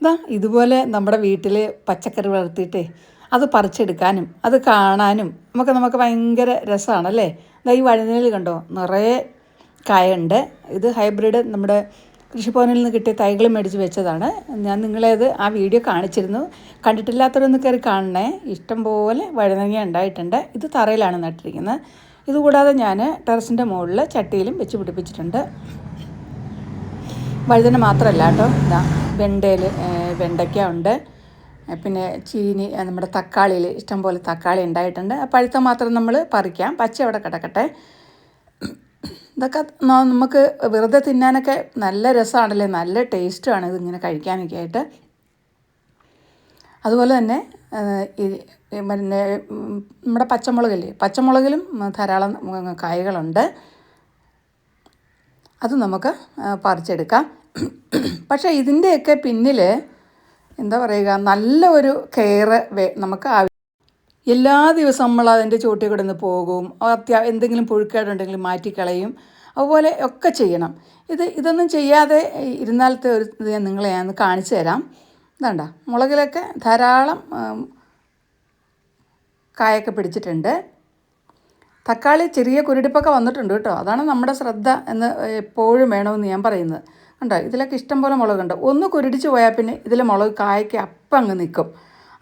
ഇതാ ഇതുപോലെ നമ്മുടെ വീട്ടിൽ പച്ചക്കറി വളർത്തിയിട്ടേ അത് പറിച്ചെടുക്കാനും അത് കാണാനും നമുക്ക് നമുക്ക് ഭയങ്കര രസമാണല്ലേ ഇതാ ഈ വഴുതനയിൽ കണ്ടോ? നിറയെ കായുണ്ട്. ഇത് ഹൈബ്രിഡ് നമ്മുടെ കൃഷിഭവനിൽ നിന്ന് കിട്ടിയ തൈകൾ മേടിച്ച് വെച്ചതാണ്. ഞാൻ നിങ്ങളേത് ആ വീഡിയോ കാണിച്ചിരുന്നു. കണ്ടിട്ടില്ലാത്തവരൊന്ന് കയറി കാണണേ. ഇഷ്ടംപോലെ വഴുതനങ്ങ ഉണ്ടായിട്ടുണ്ട്. ഇത് തറയിലാണ് നട്ടിരിക്കുന്നത്. ഇതുകൂടാതെ ഞാൻ ടെറസിന്റെ മുകളിൽ ചട്ടിയിലും വെച്ച് പിടിപ്പിച്ചിട്ടുണ്ട്. വഴുതന മാത്രമല്ല കേട്ടോ. ഇതാ വെണ്ടയിൽ വെണ്ടയ്ക്ക ഉണ്ട്. പിന്നെ ചീനി നമ്മുടെ തക്കാളിയിൽ ഇഷ്ടംപോലെ തക്കാളി ഉണ്ടായിട്ടുണ്ട്. പഴുത്ത മാത്രം നമ്മൾ പറിക്കാം. പച്ച അവിടെ കിടക്കട്ടെ. ഇതൊക്കെ നമുക്ക് വെറുതെ തിന്നാനൊക്കെ നല്ല രസമാണല്ലേ? നല്ല ടേസ്റ്റുമാണ് ഇതിങ്ങനെ കഴിക്കാനൊക്കെ ആയിട്ട്. അതുപോലെ തന്നെ പിന്നെ നമ്മുടെ പച്ചമുളകില്ലേ പച്ചമുളകിലും ധാരാളം കായകളുണ്ട്. അത് നമുക്ക് പറിച്ചെടുക്കാം. പക്ഷേ ഇതിന്റെയൊക്കെ പിന്നിൽ എന്താ പറയുക നല്ല ഒരു കെയർ നമുക്ക് എല്ലാ ദിവസവും നമ്മൾ അതിന്റെ ചോട്ടിൽ കിടന്ന് പോകും. അത്യാ എന്തെങ്കിലും പുഴുക്കേടുണ്ടെങ്കിൽ മാറ്റിക്കളയും. അതുപോലെ ഒക്കെ ചെയ്യണം. ഇത് ഇതൊന്നും ചെയ്യാതെ ഇരുന്നാലത്തെ ഒരു ഇത് നിങ്ങളെ ഞാൻ കാണിച്ചു തരാം. ഇതാണ്ട മുളകിലൊക്കെ ധാരാളം കായൊക്കെ പിടിച്ചിട്ടുണ്ട്. തക്കാളി ചെറിയ കുരുടിപ്പൊക്കെ വന്നിട്ടുണ്ട് കേട്ടോ. അതാണ് നമ്മുടെ ശ്രദ്ധ എന്ന് എപ്പോഴും വേണമെന്ന് ഞാൻ പറയുന്നത്. കണ്ടോ? ഇതിലൊക്കെ ഇഷ്ടം പോലെ മുളകുണ്ട്. ഒന്ന് കുരുടിച്ച് പോയാൽ പിന്നെ ഇതിലെ മുളക് കായ്ക്ക് അപ്പം അങ്ങ് നിൽക്കും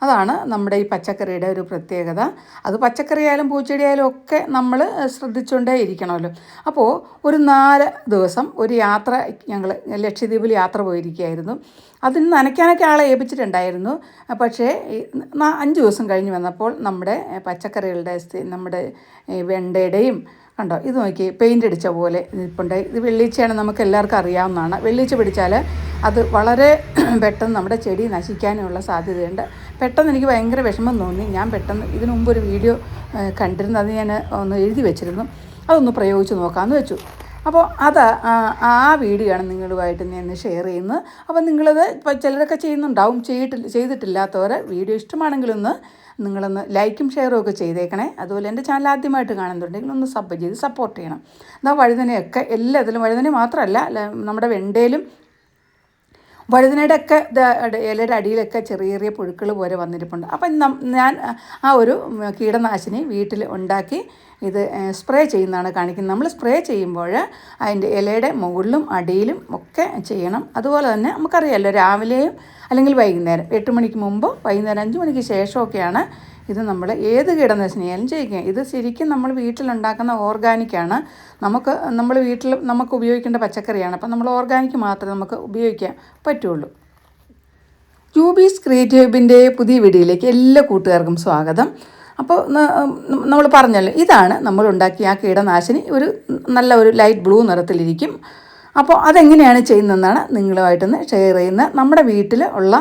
അതാണ് നമ്മുടെ ഈ പച്ചക്കറിയുടെ ഒരു പ്രത്യേകത. അത് പച്ചക്കറിയായാലും പൂച്ചെടിയായാലും ഒക്കെ നമ്മൾ ശ്രദ്ധിച്ചുകൊണ്ടേ ഇരിക്കണമല്ലോ. അപ്പോൾ ഒരു നാല് ദിവസം ഒരു യാത്ര ഞങ്ങൾ ലക്ഷദ്വീപിൽ യാത്ര പോയിരിക്കുകയായിരുന്നു. അതിന് നനയ്ക്കാനൊക്കെ ആളെ ഏൽപ്പിച്ചിട്ടുണ്ടായിരുന്നു. പക്ഷേ അഞ്ച് ദിവസം കഴിഞ്ഞ് വന്നപ്പോൾ നമ്മുടെ പച്ചക്കറികളുടെ നമ്മുടെ വെണ്ടയുടെയും കണ്ടോ ഇത് നോക്കി പെയിന്റ് അടിച്ച പോലെ ഇരിപ്പുണ്ട് ഇത് വെള്ളീച്ചയാണ് നമുക്ക് എല്ലാവർക്കും അറിയാവുന്നതാണ്. വെള്ളീച്ച പിടിച്ചാൽ അത് വളരെ പെട്ടെന്ന് നമ്മുടെ ചെടി നശിക്കാനുള്ള സാധ്യതയുണ്ട്. പെട്ടെന്ന് എനിക്ക് ഭയങ്കര വിഷമം തോന്നി. ഞാൻ പെട്ടെന്ന് ഇതിനു മുമ്പ് ഒരു വീഡിയോ കണ്ടിരുന്നു. അത് ഞാൻ ഒന്ന് എഴുതി വെച്ചിരുന്നു. അതൊന്ന് പ്രയോഗിച്ച് നോക്കാമെന്ന് വെച്ചു. അപ്പോൾ അത് ആ വീഡിയോ ആണ് നിങ്ങളുമായിട്ട് ഞാൻ ഷെയർ ചെയ്യുന്നത്. അപ്പോൾ നിങ്ങളത് ഇപ്പോൾ ചിലരൊക്കെ ചെയ്യുന്നുണ്ടാവും. ചെയ്തിട്ടില്ല ചെയ്തിട്ടില്ലാത്തവരെ വീഡിയോ ഇഷ്ടമാണെങ്കിലൊന്ന് നിങ്ങളൊന്ന് ലൈക്കും ഷെയറും ഒക്കെ ചെയ്തേക്കണേ. അതുപോലെ എന്റെ ചാനൽ ആദ്യമായിട്ട് കാണുന്നുണ്ടെങ്കിൽ ഒന്ന് സബ് ചെയ്ത് സപ്പോർട്ട് ചെയ്യണം. എന്നാൽ വഴുതനയൊക്കെ എല്ലാത്തിലും വഴുതന മാത്രമല്ല നമ്മുടെ വെണ്ടയിലും വഴുതനയുടെ ഒക്കെ ഇലയുടെ അടിയിലൊക്കെ ചെറിയ ചെറിയ പുഴുക്കൾ പോലെ വന്നിരിപ്പുണ്ട്. അപ്പം ഞാൻ ആ ഒരു കീടനാശിനി വീട്ടിൽ ഉണ്ടാക്കി ഇത് സ്പ്രേ ചെയ്യുന്നതാണ് കാണിക്കുന്നത്. നമ്മൾ സ്പ്രേ ചെയ്യുമ്പോൾ അതിന്റെ ഇലയുടെ മുകളിലും അടിയിലും ഒക്കെ ചെയ്യണം. അതുപോലെ തന്നെ നമുക്കറിയാമല്ലോ രാവിലെയും അല്ലെങ്കിൽ വൈകുന്നേരം എട്ട് മണിക്ക് മുമ്പ് വൈകുന്നേരം അഞ്ച് മണിക്ക് ശേഷമൊക്കെയാണ് ഇത് നമ്മൾ ഏത് കീടനാശിനിയായാലും ചെയ്യുക ഇത് ശരിക്കും നമ്മൾ വീട്ടിലുണ്ടാക്കുന്ന ഓർഗാനിക്കാണ് നമുക്ക് നമ്മൾ വീട്ടിൽ നമുക്ക് ഉപയോഗിക്കേണ്ട പച്ചക്കറിയാണ്. അപ്പം നമ്മൾ ഓർഗാനിക് മാത്രമേ നമുക്ക് ഉപയോഗിക്കാൻ പറ്റുള്ളൂ. ജൂബീസ് ക്രിയേറ്റീവിന്റെ പുതിയ വീഡിയോയിലേക്ക് എല്ലാ കൂട്ടുകാർക്കും സ്വാഗതം. അപ്പോൾ നമ്മൾ പറഞ്ഞല്ലോ ഇതാണ് നമ്മൾ ഉണ്ടാക്കിയ ആ കീടനാശിനി. ഒരു നല്ല ഒരു ലൈറ്റ് ബ്ലൂ നിറത്തിലിരിക്കും. അപ്പോൾ അതെങ്ങനെയാണ് ചെയ്യുന്നതെന്നാണ് നിങ്ങളുമായിട്ടൊന്ന് ഷെയർ ചെയ്യുന്നത്. നമ്മുടെ വീട്ടിൽ ഉള്ള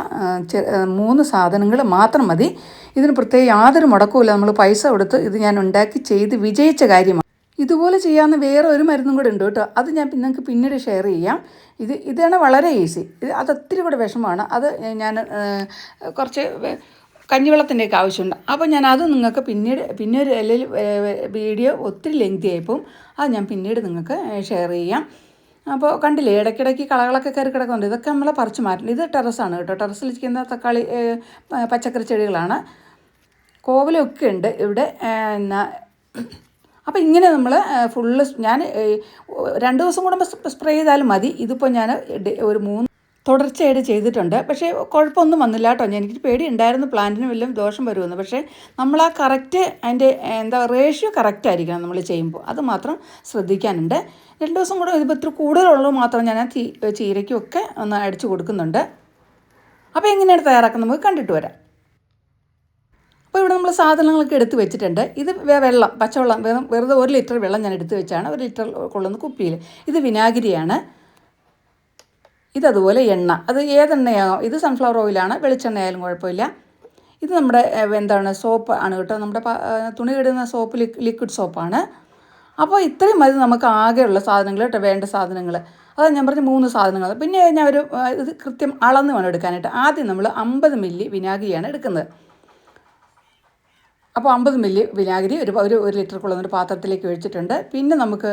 മൂന്ന് സാധനങ്ങൾ മാത്രം മതി. ഇതിന് പ്രത്യേക യാതൊരു മുടക്കവുമില്ല നമ്മൾ പൈസ കൊടുത്ത് ഇത് ഞാൻ ഉണ്ടാക്കി ചെയ്ത് വിജയിച്ച കാര്യമാണ്. ഇതുപോലെ ചെയ്യാവുന്ന വേറെ ഒരു മരുന്നും കൂടെ ഉണ്ട് കേട്ടോ. അത് ഞാൻ നിങ്ങൾക്ക് പിന്നീട് ഷെയർ ചെയ്യാം. ഇത് ഇതാണ് വളരെ ഈസി ഇത് അത് ഒത്തിരി കൂടെ വിഷമമാണ്. അത് ഞാൻ കുറച്ച് കഞ്ഞിവെള്ളത്തിന്റെയൊക്കെ ആവശ്യമുണ്ട്. അപ്പോൾ ഞാൻ അത് നിങ്ങൾക്ക് പിന്നീട് പിന്നെ ഒരു അല്ലെങ്കിൽ വീഡിയോ ഒത്തിരി ലെങ്തി ആയപ്പോൾ അത് ഞാൻ പിന്നീട് നിങ്ങൾക്ക് ഷെയർ ചെയ്യാം. അപ്പോൾ കണ്ടില്ലേ ഇടയ്ക്കിടയ്ക്ക് കളകളൊക്കെ കയറി കിടക്കുന്നുണ്ട്. ഇതൊക്കെ നമ്മൾ പറിച്ചു മാറ്റണം. ഇത് ടെറസാണ് കേട്ടോ. ടെറസിലിരിക്കുന്ന തക്കാളി പച്ചക്കറി ചെടികളാണ്. കോവലൊക്കെ ഉണ്ട് ഇവിടെ എന്നാ അപ്പോൾ ഇങ്ങനെ നമ്മൾ ഫുള്ള് ഞാൻ രണ്ട് ദിവസം കൂടുമ്പോൾ സ്പ്രേ ചെയ്താലും മതി. ഇതിപ്പോൾ ഞാൻ ഒരു മൂന്ന് തുടർച്ചയായിട്ട് ചെയ്തിട്ടുണ്ട്. പക്ഷേ കുഴപ്പമൊന്നും വന്നില്ല കേട്ടോ. എനിക്ക് പേടി ഉണ്ടായിരുന്നു പ്ലാന്റിന് വല്ലതും ദോഷം വരുമെന്ന്. പക്ഷേ നമ്മൾ ആ കറക്റ്റ് അതിന്റെ എന്താ റേഷ്യോ കറക്റ്റ് ആയിരിക്കണം നമ്മൾ ചെയ്യുമ്പോൾ. അത് മാത്രം ശ്രദ്ധിക്കാനുണ്ട്. രണ്ട് ദിവസം കൂടെ ഇതിപ്പോൾ ഇത്ര കൂടുതലുള്ളത് മാത്രം ഞാൻ ആ തീ ചീരയ്ക്കും ഒക്കെ ഒന്ന് അടിച്ചു കൊടുക്കുന്നുണ്ട്. അപ്പോൾ എങ്ങനെയാണ് തയ്യാറാക്കുന്നത്? നമുക്ക് കണ്ടിട്ട് വരാം. അപ്പോൾ ഇവിടെ നമ്മൾ സാധനങ്ങളൊക്കെ എടുത്ത് വെച്ചിട്ടുണ്ട്. ഇത് വെള്ളം പച്ചവെള്ളം വെറും വെറുതെ ഒരു ലിറ്റർ വെള്ളം ഞാൻ എടുത്ത് വെച്ചാണ്. ഒരു ലിറ്റർ കൊള്ളുന്ന കുപ്പിയിൽ. ഇത് വിനാഗിരിയാണ്. ഇതതുപോലെ എണ്ണ. അത് ഏതെണ്ണയാകും ഇത് സൺഫ്ലവർ ഓയിലാണ് വെളിച്ചെണ്ണ ആയാലും കുഴപ്പമില്ല. ഇത് നമ്മുടെ എന്താണ് സോപ്പ് ആണ് കേട്ടോ. നമ്മുടെ തുണി ഇടുന്ന സോപ്പ് ലിക്വിഡ് സോപ്പാണ് അപ്പോൾ ഇത്രയും മതി നമുക്ക് ആകെയുള്ള സാധനങ്ങൾ കേട്ടോ വേണ്ട സാധനങ്ങൾ. അതാണ് ഞാൻ പറഞ്ഞ മൂന്ന് സാധനങ്ങൾ. പിന്നെ ഞാൻ ഒരു ഇത് കൃത്യം അളന്ന് വേണം എടുക്കാനായിട്ട്. ആദ്യം നമ്മൾ അമ്പത് മില്ലി വിനാഗിരിയാണ് എടുക്കുന്നത്. അപ്പോൾ അമ്പത് മില്ലി വിനാഗിരി ഒരു ഒരു ഒരു ലിറ്റർ ഒരു പാത്രത്തിലേക്ക് ഒഴിച്ചിട്ടുണ്ട്. പിന്നെ നമുക്ക്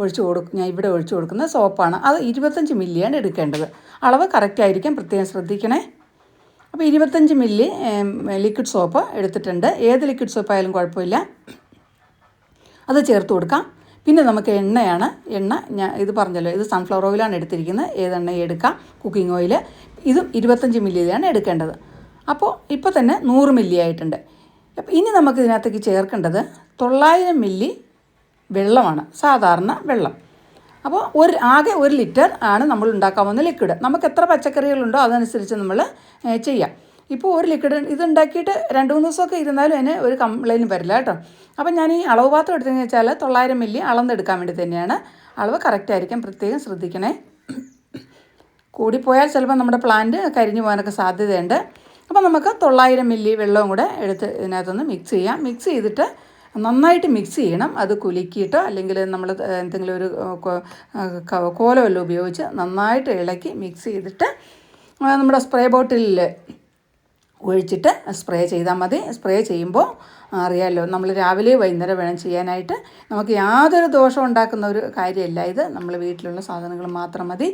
ഒഴിച്ചു കൊടുക്കും ഞാൻ ഇവിടെ ഒഴിച്ചു കൊടുക്കുന്ന സോപ്പാണ്. അത് ഇരുപത്തഞ്ച് മില്ലിയാണ് എടുക്കേണ്ടത്. അളവ് കറക്റ്റ് ആയിരിക്കും പ്രത്യേകം ശ്രദ്ധിക്കണേ. അപ്പോൾ ഇരുപത്തഞ്ച് മില്ലി ലിക്വിഡ് സോപ്പ് എടുത്തിട്ടുണ്ട്. ഏത് ലിക്വിഡ് സോപ്പ് ആയാലും കുഴപ്പമില്ല. അത് ചേർത്ത് കൊടുക്കാം. പിന്നെ നമുക്ക് എണ്ണയാണ് എണ്ണ ഞാൻ ഇത് പറഞ്ഞല്ലോ ഇത് സൺഫ്ലവർ ഓയിലാണ് എടുത്തിരിക്കുന്നത്. ഏത് എണ്ണ എടുക്കാം കുക്കിംഗ് ഓയിൽ ഇതും ഇരുപത്തഞ്ച് മില്ലിയാണ് എടുക്കേണ്ടത്. അപ്പോൾ ഇപ്പോൾ തന്നെ നൂറ് മില്ലി ആയിട്ടുണ്ട്. അപ്പോൾ ഇനി നമുക്ക് ഇതിനകത്തേക്ക് ചേർക്കേണ്ടത് തൊള്ളായിരം മില്ലി വെള്ളമാണ് സാധാരണ വെള്ളം. അപ്പോൾ ഒരു ആകെ ഒരു ലിറ്റർ ആണ് നമ്മൾ ഉണ്ടാക്കാൻ പോകുന്ന ലിക്വിഡ് നമുക്ക് എത്ര പച്ചക്കറികളുണ്ടോ അതനുസരിച്ച് നമ്മൾ ചെയ്യാം. ഇപ്പോൾ ഒരു ലിക്വിഡ് ഇത് ഉണ്ടാക്കിയിട്ട് രണ്ട് മൂന്ന് ദിവസമൊക്കെ ഇരുന്നാലും അതിന് ഒരു കംപ്ലൈന്റും വരില്ല കേട്ടോ. അപ്പം ഞാൻ ഈ അളവ് പാത്രം എടുത്തതെന്ന് വെച്ചാൽ തൊള്ളായിരം മില്ലി അളന്നെടുക്കാൻ വേണ്ടി തന്നെയാണ്. അളവ് കറക്റ്റ് ആയിരിക്കും പ്രത്യേകം ശ്രദ്ധിക്കണേ. കൂടിപ്പോയാൽ ചിലപ്പോൾ നമ്മുടെ പ്ലാന്റ് കരിഞ്ഞു പോകാനൊക്കെ സാധ്യതയുണ്ട്. അപ്പോൾ നമുക്ക് തൊള്ളായിരം മില്ലി വെള്ളവും കൂടെ എടുത്ത് ഇതിനകത്തൊന്ന് മിക്സ് ചെയ്യാം. മിക്സ് ചെയ്തിട്ട് നന്നായിട്ട് മിക്സ് ചെയ്യണം. അത് കുലുക്കിയിട്ടോ അല്ലെങ്കിൽ നമ്മൾ എന്തെങ്കിലും ഒരു ഏഹ്, കോ- കോലോ വല്ലതും ഉപയോഗിച്ച് നന്നായിട്ട് ഇളക്കി മിക്സ് ചെയ്തിട്ട് നമ്മുടെ സ്പ്രേ ബോട്ടിലിൽ ഒഴിച്ചിട്ട് സ്പ്രേ ചെയ്താൽ മതി. സ്പ്രേ ചെയ്യുമ്പോൾ അറിയാമല്ലോ നമ്മൾ രാവിലെ വൈകുന്നേരം വേണം ചെയ്യാനായിട്ട്. നമുക്ക് യാതൊരു ദോഷം ഉണ്ടാക്കുന്ന ഒരു കാര്യമല്ല ഇത്. നമ്മൾ വീട്ടിലുള്ള സാധനങ്ങൾ മാത്രം മതി.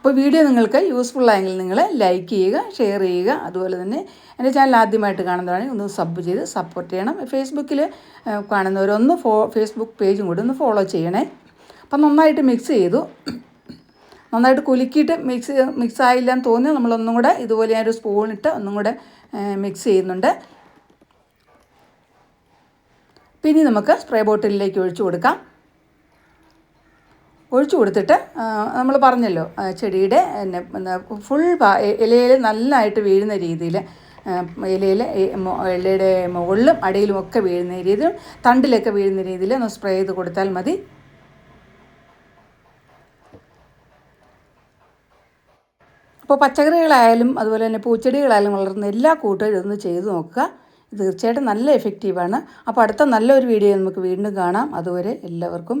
അപ്പോൾ വീഡിയോ നിങ്ങൾക്ക് യൂസ്ഫുൾ ആയെങ്കിൽ നിങ്ങൾ ലൈക്ക് ചെയ്യുക ഷെയർ ചെയ്യുക. അതുപോലെ തന്നെ എന്റെ ചാനൽ ആദ്യമായിട്ട് കാണുന്നതാണെങ്കിൽ ഒന്ന് സബ് ചെയ്ത് സപ്പോർട്ട് ചെയ്യണം. ഫേസ്ബുക്കിൽ കാണുന്നവരൊന്ന് ഫോ ഫേസ്ബുക്ക് പേജും കൂടി ഒന്ന് ഫോളോ ചെയ്യണേ. അപ്പം നന്നായിട്ട് മിക്സ് ചെയ്തു. നന്നായിട്ട് കുലുക്കിയിട്ട് മിക്സ് മിക്സ് ആയില്ല എന്ന് തോന്നി നമ്മളൊന്നും കൂടെ ഇതുപോലെ ഞാനൊരു സ്പൂണിട്ട് ഒന്നും കൂടെ മിക്സ് ചെയ്യുന്നുണ്ട്. പിന്നെ നമുക്ക് സ്പ്രേ ബോട്ടിലിലേക്ക് ഒഴിച്ചു കൊടുക്കാം. ഒഴിച്ചു കൊടുത്തിട്ട് നമ്മൾ പറഞ്ഞല്ലോ ചെടിയുടെ ചെടിയുടെ ഫുൾ ഇലയിൽ നല്ലതായിട്ട് വീഴുന്ന രീതിയിൽ ഇലയിൽ ഇലയുടെ മുകളിലും അടിയിലും ഒക്കെ വീഴുന്ന രീതിയിലും തണ്ടിലൊക്കെ വീഴുന്ന രീതിയിൽ ഒന്ന് സ്പ്രേ ചെയ്ത് കൊടുത്താൽ മതി. അപ്പോൾ പച്ചക്കറികളായാലും അതുപോലെ തന്നെ പൂച്ചെടികളായാലും വളർന്ന എല്ലാ കൂട്ടുകാരും ഇതൊന്ന് ചെയ്തു നോക്കുക. തീർച്ചയായിട്ടും നല്ല എഫക്റ്റീവാണ് അപ്പോൾ അടുത്ത നല്ലൊരു വീഡിയോ നമുക്ക് വീണ്ടും കാണാം. അതുവരെ എല്ലാവർക്കും